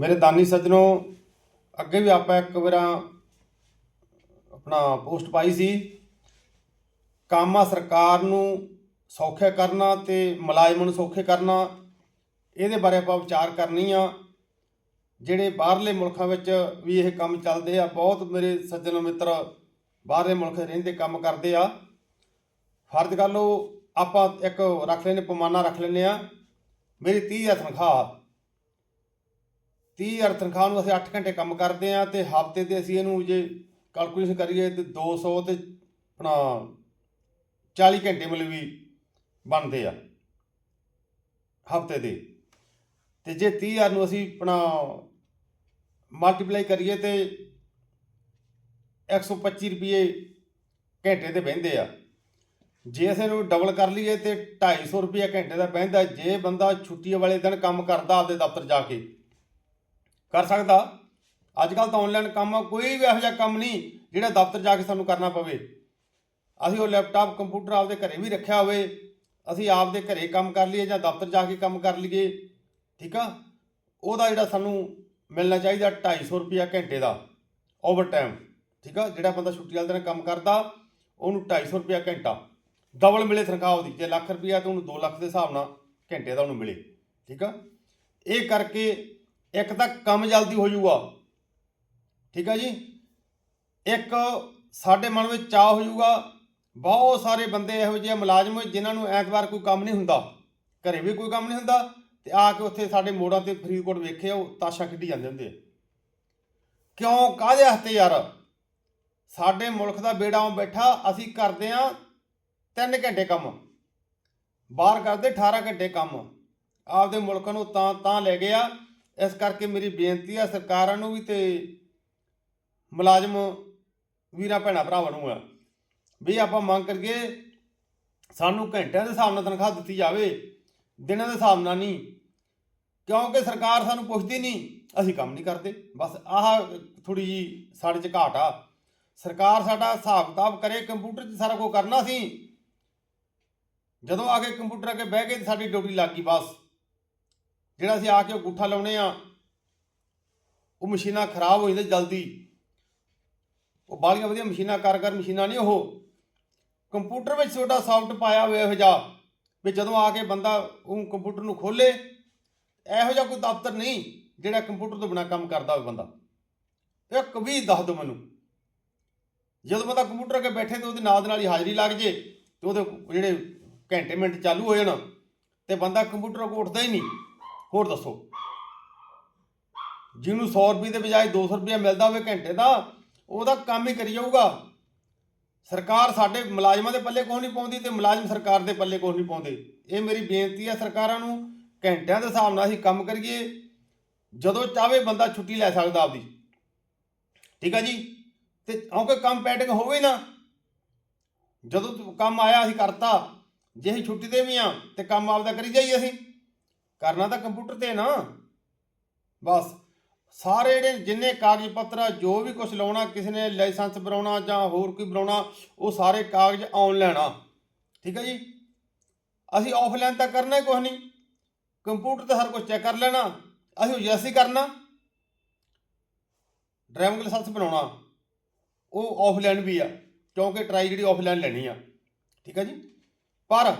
ਮੇਰੇ ਦਾਨੀ ਸੱਜਣੋ, ਅੱਗੇ ਵੀ ਆਪਾਂ ਇੱਕ ਵਾਰਾਂ ਆਪਣਾ ਪੋਸਟ ਪਾਈ ਸੀ। ਕੰਮ ਆ ਸਰਕਾਰ ਨੂੰ ਸੌਖੇ ਕਰਨਾ ਤੇ ਮੁਲਾਜ਼ਮਾਂ ਨੂੰ ਸੌਖੇ ਕਰਨਾ, ਇਹਦੇ ਬਾਰੇ ਆਪਾਂ ਵਿਚਾਰ ਕਰਨੀ ਆ। ਜਿਹੜੇ ਬਾਹਰਲੇ ਮੁਲਕਾਂ ਵਿੱਚ ਵੀ ਇਹ ਕੰਮ ਚੱਲਦੇ ਆ, ਬਹੁਤ ਮੇਰੇ ਸੱਜਣ ਮਿੱਤਰ ਬਾਹਰਲੇ ਮੁਲਕ ਰਹਿੰਦੇ ਕੰਮ ਕਰਦੇ ਆ। ਫਰਜ਼ ਕਰ ਲਓ, ਆਪਾਂ ਇੱਕ ਰੱਖ ਲੈਨੇ ਪੈਮਾਨਾ ਰੱਖ ਲੈਨੇ ਆ। ਮੇਰੀ 30000 ਤਨਖਾਹ 30000 ਤਨਖਾਹ ਨੂੰ ਅਸੀਂ 8 ਘੰਟੇ ਕੰਮ ਕਰਦੇ ਆ ਤੇ ਹਫ਼ਤੇ ਤੇ ਅਸੀਂ ਇਹਨੂੰ ਜੇ ਕੈਲਕੂਲੇਸ਼ਨ ਕਰੀਏ ਤੇ 200 ਤੇ ਆਪਣਾ 40 ਘੰਟੇ ਮਿਲ ਵੀ ਬਣਦੇ ਆ ਹਫ਼ਤੇ ਦੇ। ਤੇ ਜੇ 30000 ਨੂੰ ਅਸੀਂ ਆਪਣਾ ਮਲਟੀਪਲਾਈ ਕਰੀਏ ਤੇ 125 ਰੁਪਏ ਘੰਟੇ ਤੇ ਬਹਿੰਦੇ ਆ। ਜੇ ਅਸੀਂ ਇਹਨੂੰ ਡਬਲ ਕਰ ਲਈਏ ਤੇ 250 ਰੁਪਏ ਘੰਟੇ ਦਾ ਬਹਿੰਦਾ, ਜੇ ਬੰਦਾ ਛੁੱਟੀ ਵਾਲੇ ਦਿਨ ਕੰਮ ਕਰਦਾ ਆਪਦੇ ਦਫ਼ਤਰ ਜਾ ਕੇ ਕਰ ਸਕਦਾ। ਅੱਜ ਕੱਲ ਤਾਂ ਆਨਲਾਈਨ ਕੰਮ ਆ ਕੋਈ ਵੀ ਇਹੋ ਜਿਹਾ ਕੰਮ ਨਹੀਂ ਜਿਹੜਾ ਦਫ਼ਤਰ ਜਾ ਕੇ ਸਾਨੂੰ ਕਰਨਾ ਪਵੇ। ਅਸੀਂ ਉਹ ਲੈਪਟਾਪ ਕੰਪਿਊਟਰ ਆਪਦੇ ਘਰੇ ਵੀ ਰੱਖਿਆ ਹੋਵੇ। ਅਸੀਂ ਆਪਦੇ ਘਰੇ ਕੰਮ ਕਰ ਲਈਏ ਜਾਂ ਦਫ਼ਤਰ ਜਾ ਕੇ ਕੰਮ ਕਰ ਲਈਏ, ਠੀਕ ਆ? ਉਹਦਾ ਜਿਹੜਾ ਸਾਨੂੰ ਮਿਲਣਾ ਚਾਹੀਦਾ 250 ਰੁਪਿਆ ਘੰਟੇ ਦਾ ਓਵਰ ਟਾਈਮ ਠੀਕ ਆ? ਜਿਹੜਾ ਬੰਦਾ ਛੁੱਟੀ ਵਾਲੇ ਦਿਨ ਕੰਮ ਕਰਦਾ, ਉਹਨੂੰ 250 ਰੁਪਿਆ ਘੰਟਾ। ਡਬਲ ਮਿਲੇ ਤਨਖਾਹ ਉਹਦੀ, ਜੇ ਲੱਖ ਰੁਪਿਆ ਤਾਂ ਉਹਨੂੰ 2 ਲੱਖ ਦੇ ਹਿਸਾਬ ਨਾਲ ਘੰਟੇ ਦਾ ਉਹਨੂੰ ਮਿਲੇ, ਠੀਕ ਆ? ਇਹ ਕਰਕੇ ਇੱਕ ਤਾਂ ਕੰਮ ਜਲਦੀ ਹੋ ਜਾਊਗਾ। ਠੀਕ ਆ ਜੀ? ਇੱਕ ਸਾਡੇ ਮਨ ਵਿੱਚ ਚਾਹ ਹੋ ਜਾਊਗਾ। ਬਹੁਤ ਸਾਰੇ ਬੰਦੇ ਇਹੋ ਜਿਹੇ ਮੁਲਾਜ਼ਮ ਜਿਨ੍ਹਾਂ ਨੂੰ ਐਤਵਾਰ ਕੋਈ ਕੰਮ ਨਹੀਂ ਹੁੰਦਾ। ਘਰੇ ਵੀ ਕੋਈ ਕੰਮ ਨਹੀਂ ਹੁੰਦਾ ਤੇ ਆ ਕੇ ਉੱਥੇ ਸਾਡੇ ਮੋੜਾਂ ਤੇ ਫਰੀਦਕੋਟ ਵੇਖੇ ਉਹ ਤਾਸ਼ਾ ਖੇਡੀ ਜਾਂਦੇ ਹੁੰਦੇ ਕਿਉਂ? ਕਾਹਦੇ ਹੱਥੇ ਯਾਰ? ਸਾਡੇ ਮੁਲਕ ਦਾ ਬੇੜਾ ਬੈਠਾ, ਅਸੀਂ ਕਰਦੇ ਆ 3 ਘੰਟੇ ਕੰਮ। ਬਾਹਰ ਕਰਦੇ 18 ਘੰਟੇ ਕੰਮ। ਆਪਦੇ ਮੁਲਕ ਨੂੰ ਤਾਂ ਤਾਂ ਲੈ ਗਿਆ ਇਸ ਕਰਕੇ ਮੇਰੀ ਬੇਨਤੀ ਆ, ਸਰਕਾਰਾਂ ਨੂੰ ਵੀ ਤੇ ਮੁਲਾਜ਼ਮ ਵੀਰਾਂ, ਭੈਣਾਂ, ਭਰਾਵਾਂ ਨੂੰ ਆ, ਵੀ ਆਪਾਂ ਮੰਗ ਕਰੀਏ ਸਾਨੂੰ ਘੰਟਿਆਂ ਦੇ ਹਿਸਾਬ ਨਾਲ ਤਨਖਾਹ ਦਿੱਤੀ ਜਾਵੇ, ਦਿਨਾਂ ਦੇ ਹਿਸਾਬ ਨਾਲ ਨਹੀਂ, ਕਿਉਂਕਿ ਸਰਕਾਰ ਸਾਨੂੰ ਪੁੱਛਦੀ ਨਹੀਂ, ਅਸੀਂ ਕੰਮ ਨਹੀਂ ਕਰਦੇ, ਬਸ ਆਹ ਥੋੜੀ ਜੀ ਸਾਡੇ 'ਚ ਘਾਟ ਆ। ਸਰਕਾਰ ਸਾਡਾ ਹਿਸਾਬ ਕਿਤਾਬ ਕਰੇ, ਕੰਪਿਊਟਰ 'ਚ ਸਾਰਾ ਕੁਝ ਕਰਨਾ ਸੀ, ਜਦੋਂ ਆ ਕੇ ਕੰਪਿਊਟਰ ਅੱਗੇ ਬਹਿ ਗਏ ਤੇ ਸਾਡੀ ਡਿਊਟੀ ਲੱਗ ਗਈ ਬਸ। ਜਿਹੜਾ ਅਸੀਂ ਆ ਕੇ ਉਹ ਗੁੱਠਾ ਲਾਉਣੇ ਆ, ਉਹ ਮਸ਼ੀਨਾਂ ਖਰਾਬ ਹੋ ਜਾਂਦੀਆਂ ਜਲਦੀ। ਉਹ ਬਾਲੀਆਂ ਵਧੀਆ ਮਸ਼ੀਨਾਂ ਕਰ ਕਰ ਮਸ਼ੀਨਾਂ ਨਹੀਂ ਉਹ। ਕੰਪਿਊਟਰ ਵਿੱਚ ਛੋਟਾ ਸੌਫਟ ਪਾਇਆ ਹੋਇਆ ਇਹੋ ਜਿਹਾ, ਵੀ ਜਦੋਂ ਆ ਕੇ ਬੰਦਾ ਉਹ ਕੰਪਿਊਟਰ ਨੂੰ ਖੋਲੇ, ਇਹੋ ਜਿਹਾ ਕੋਈ ਦਫ਼ਤਰ ਨਹੀਂ ਜਿਹੜਾ ਕੰਪਿਊਟਰ ਤੋਂ ਬਿਨਾ ਕੰਮ ਕਰਦਾ ਹੋਵੇ ਬੰਦਾ। ਇੱਕ ਵੀ ਦੱਸ ਦਿਓ ਮੈਨੂੰ। ਜਦੋਂ ਬੰਦਾ ਕੰਪਿਊਟਰ ਅੱਗੇ ਬੈਠੇ ਤੇ ਉਹਦੇ ਨਾਲ ਦੇ ਨਾਲ ਹੀ ਹਾਜ਼ਰੀ ਲੱਗ ਜੇ, ਤੇ ਉਹਦੇ ਜਿਹੜੇ ਘੰਟੇ ਮਿੰਟ ਚਾਲੂ ਹੋ ਜਾਣ, ਤੇ ਬੰਦਾ ਕੰਪਿਊਟਰ ਕੋਲ ਉੱਠਦਾ ਹੀ ਨਹੀਂ। ਹੋਰ ਦੱਸੋ। ਜਿਹਨੂੰ 100 ਰੁਪਏ ਦੇ ਬਜਾਏ 200 ਰੁਪਏ ਮਿਲਦਾ ਹੋਵੇ ਘੰਟੇ ਦਾ, ਉਹਦਾ ਕੰਮ ਹੀ ਕਰੀ ਜਾਊਗਾ। ਸਰਕਾਰ ਸਾਡੇ ਮੁਲਾਜ਼ਮਾਂ ਦੇ ਪੱਲੇ ਕੁਛ ਨਹੀਂ ਪਾਉਂਦੀ ਤੇ ਮੁਲਾਜ਼ਮ ਸਰਕਾਰ ਦੇ ਪੱਲੇ ਕੁਛ ਨਹੀਂ ਪਾਉਂਦੇ। ਇਹ ਮੇਰੀ ਬੇਨਤੀ ਹੈ ਸਰਕਾਰਾਂ ਨੂੰ, ਘੰਟਿਆਂ ਦੇ ਹਿਸਾਬ ਨਾਲ ਅਸੀਂ ਕੰਮ ਕਰੀਏ। ਜਦੋਂ ਚਾਹਵੇ ਬੰਦਾ ਛੁੱਟੀ ਲੈ ਸਕਦਾ ਆਪਦੀ। ਠੀਕ ਆ ਜੀ? ਤੇ ਕਿਉਂਕਿ ਕੰਮ ਪੈਂਡਿੰਗ ਹੋਵੇ ਨਾ, ਜਦੋਂ ਤੋਂ ਕੰਮ ਆਇਆ, ਅਸੀਂ ਕਰਤਾ। ਜੇ ਅਸੀਂ ਛੁੱਟੀ ਤੇ ਵੀ ਆ, ਤੇ ਕੰਮ ਆਪਦਾ ਕਰੀ ਜਾਈਏ ਅਸੀਂ। ਕਰਨਾ ਤਾਂ ਕੰਪਿਊਟਰ ਤੇ ਨਾ। ਬਸ, ਸਾਰੇ ਜਿਹੜੇ ਜਿੰਨੇ ਕਾਗਜ਼ ਪੱਤਰ ਜੋ ਵੀ ਕੁਝ ਲਾਉਣਾ, ਕਿਸੇ ਨੇ ਲਾਇਸੈਂਸ ਬਣਾਉਣਾ ਜਾਂ ਹੋਰ ਕੋਈ ਬਣਾਉਣਾ, ਉਹ ਸਾਰੇ ਕਾਗਜ਼ ਆਨਲਾਈਨ ਆ ਠੀਕ ਹੈ ਜੀ? ਅਸੀਂ ਆਫਲਾਈਨ ਤਾਂ ਕਰਨਾ ਹੀ ਕੁਝ ਨਹੀਂ। ਕੰਪਿਊਟਰ ਤੇ ਹਰ ਕੁਝ ਚੈੱਕ ਕਰ ਲੈਣਾ। ਅਸੀਂ ਉਹ ਜੈਸੀ ਕਰਨਾ। ਡਰਾਈਵਿੰਗ ਲਾਇਸੈਂਸ ਬਣਾਉਣਾ। ਉਹ ਆਫਲਾਈਨ ਵੀ ਆ, ਕਿਉਂਕਿ ਟਰਾਈ ਜਿਹੜੀ ਆਫਲਾਈਨ ਲੈਣੀ ਆ। ਠੀਕ ਹੈ ਜੀ? ਪਰ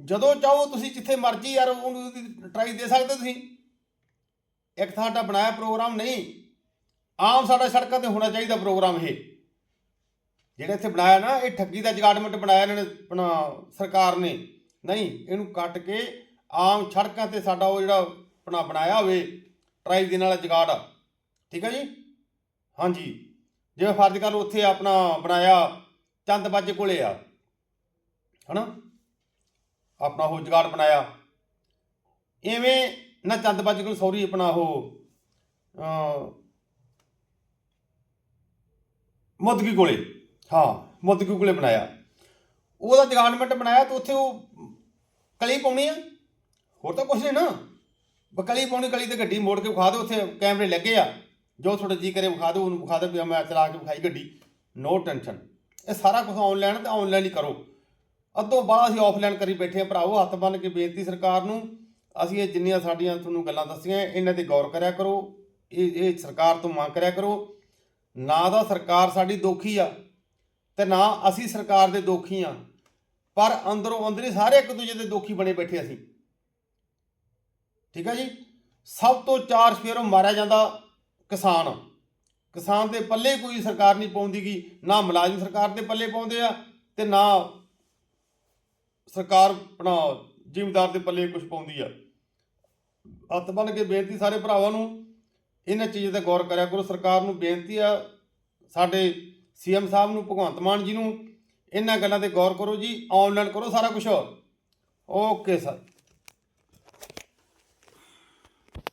ਜਦੋਂ ਚਾਹੋ ਤੁਸੀਂ ਜਿੱਥੇ ਮਰਜ਼ੀ ਯਾਰ, ਉਹਨੂੰ ਟਰਾਈ ਦੇ ਸਕਦੇ ਤੁਸੀਂ। ਇੱਕ ਸਾਡਾ ਬਣਾਇਆ ਪ੍ਰੋਗਰਾਮ ਨਹੀਂ, ਆਮ ਸਾਡਾ ਸੜਕਾਂ ਤੇ ਹੋਣਾ ਚਾਹੀਦਾ ਪ੍ਰੋਗਰਾਮ ਇਹ। ਜਿਹੜਾ ਇੱਥੇ ਬਣਾਇਆ ਨਾ, ਇਹ ਠੱਗੀ ਦਾ ਜਗਾੜਮੈਂਟ ਬਣਾਇਆ ਇਹਨਾਂ ਨੇ, ਆਪਣਾ ਸਰਕਾਰ ਨੇ। ਨਹੀਂ, ਇਹਨੂੰ ਕੱਟ ਕੇ ਆਮ ਸੜਕਾਂ ਤੇ ਸਾਡਾ ਉਹ ਜਿਹੜਾ ਆਪਣਾ ਬਣਾਇਆ ਹੋਵੇ ਟਰਾਈ ਦੇ ਨਾਲ ਜਗਾੜ। ਠੀਕ ਹੈ ਜੀ? ਹਾਂਜੀ। ਜਿਵੇਂ ਫਰਜ਼ ਕਰ ਲਓ, ਉੱਥੇ ਆਪਣਾ ਬਣਾਇਆ ਚੰਦ ਬਾਜੇ ਕੋਲੇ ਆ। ਹਨਾ? ਆਪਣਾ ਉਹ ਜਗਾੜ ਬਣਾਇਆ। ਐਵੇਂ ਨਾ ਚੰਦ ਬਾਜੇ ਕੋਲ ਸੌਰੀ ਆਪਣਾ ਉਹ ਅ ਕੋਲੇ। ਹਾਂ, ਮੁੱਦਗੀ ਕੋਲੇ ਬਣਾਇਆ। ਉਹਦਾ ਜਗਾੜਮੈਂਟ ਬਣਾਇਆ, ਤੇ ਉੱਥੇ ਉਹ ਕਲੀ ਪਾਉਣੀ ਆ। ਹੋਰ ਤਾਂ ਕੁਛ ਨਹੀਂ ਨਾ। ਬਕਲੀ ਪਾਉਣੀ, ਕਲੀ ਤੇ ਗੱਡੀ ਮੋੜ ਕੇ ਵਿਖਾ ਦਿਓ, ਉੱਥੇ ਕੈਮਰੇ ਲੱਗੇ ਆ। ਜੋ ਤੁਹਾਡਾ ਜੀ ਕਰੇ ਵਿਖਾ ਦਿਓ, ਉਹਨੂੰ ਵਿਖਾ ਦਿਓ ਵੀ ਮੈਂ ਚਲਾ ਕੇ ਵਿਖਾਈ ਗੱਡੀ। ਨੋ ਟੈਨਸ਼ਨ ਇਹ ਸਾਰਾ ਕੁਝ ਆਨਲਾਈਨ ਤੇ ਆਨਲਾਈਨ ਹੀ ਕਰੋ। ਅੱਧੋਂ ਬਾਅਦ ਅਸੀਂ ਆਫਲਾਈਨ ਕਰੀ ਬੈਠੇ ਆ ਭਰਾਵੋ, ਹੱਥ ਬੰਨ ਕੇ ਬੇਨਤੀ ਸਰਕਾਰ ਨੂੰ, ਅਸੀਂ ਇਹ ਜਿੰਨੀਆਂ ਸਾਡੀਆਂ ਤੁਹਾਨੂੰ ਗੱਲਾਂ ਦੱਸੀਆਂ, ਇਹਨਾਂ ਤੇ ਗੌਰ ਕਰਿਆ ਕਰੋ, ਇਹ ਇਹ ਸਰਕਾਰ ਤੋਂ ਮੰਗ ਕਰਿਆ ਕਰੋ, ਨਾ ਤਾਂ ਸਰਕਾਰ ਸਾਡੀ ਦੋਖੀ ਆ ਤੇ ਨਾ ਅਸੀਂ ਸਰਕਾਰ ਦੇ ਦੋਖੀ ਆ, ਪਰ ਅੰਦਰੋਂ ਅੰਦਰੀ ਸਾਰੇ ਇੱਕ ਦੂਜੇ ਦੇ ਦੋਖੀ ਬਣੇ ਬੈਠੇ ਅਸੀਂ। ਠੀਕ ਆ ਜੀ? ਸਭ ਤੋਂ ਚਾਰ ਸਫੇਰੋਂ ਮਾਰਿਆ ਜਾਂਦਾ ਕਿਸਾਨ। ਕਿਸਾਨ ਦੇ ਪੱਲੇ ਕੋਈ ਸਰਕਾਰ ਨਹੀਂ ਪਾਉਂਦੀਗੀ ਨਾ ਮੁਲਾਜ਼ਮ ਸਰਕਾਰ ਦੇ ਪੱਲੇ ਪਾਉਂਦੇ ਆ ਤੇ ਨਾ ਸਰਕਾਰ ਆਪਣਾ ਜ਼ਿਮੀਂਦਾਰ ਦੇ ਪੱਲੇ ਕੁਝ ਪਾਉਂਦੀ ਆ। ਹੱਥ ਬੰਨ ਕੇ ਬੇਨਤੀ ਸਾਰੇ ਭਰਾਵਾਂ ਨੂੰ, ਇਹਨਾਂ ਚੀਜ਼ਾਂ ਤੇ ਗੌਰ ਕਰਿਆ ਕਰੋ। ਸਰਕਾਰ ਨੂੰ ਬੇਨਤੀ ਆ, ਸਾਡੇ ਸੀਐਮ ਸਾਹਿਬ ਨੂੰ, ਭਗਵੰਤ ਮਾਨ ਜੀ ਨੂੰ, ਇਹਨਾਂ ਗੱਲਾਂ ਤੇ ਗੌਰ ਕਰੋ ਜੀ। ਆਨਲਾਈਨ ਕਰੋ ਸਾਰਾ ਕੁਝ ਓਕੇ ਸਰ।